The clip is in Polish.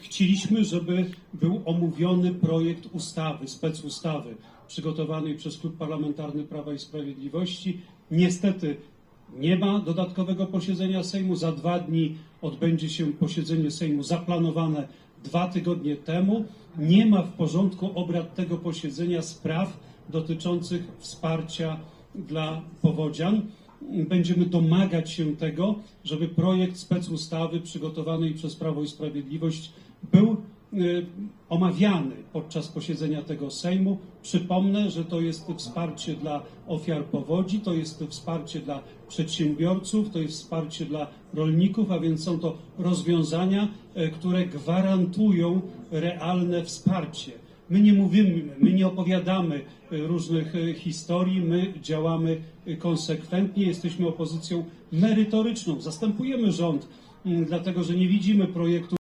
chcieliśmy, żeby był omówiony projekt ustawy, specustawy przygotowanej przez Klub Parlamentarny Prawa i Sprawiedliwości. Niestety nie ma dodatkowego posiedzenia Sejmu. Za dwa dni odbędzie się posiedzenie Sejmu zaplanowane dwa tygodnie temu. Nie ma w porządku obrad tego posiedzenia spraw dotyczących wsparcia dla powodzian. Będziemy domagać się tego, żeby projekt specustawy przygotowanej przez Prawo i Sprawiedliwość był y, omawiany podczas posiedzenia tego Sejmu. Przypomnę, że to jest wsparcie dla ofiar powodzi, to jest wsparcie dla przedsiębiorców, to jest wsparcie dla rolników, a więc są to rozwiązania, e, które gwarantują realne wsparcie. My nie mówimy, my nie opowiadamy e, różnych e, historii, my działamy e, konsekwentnie, jesteśmy opozycją merytoryczną, zastępujemy rząd, m, dlatego że nie widzimy projektu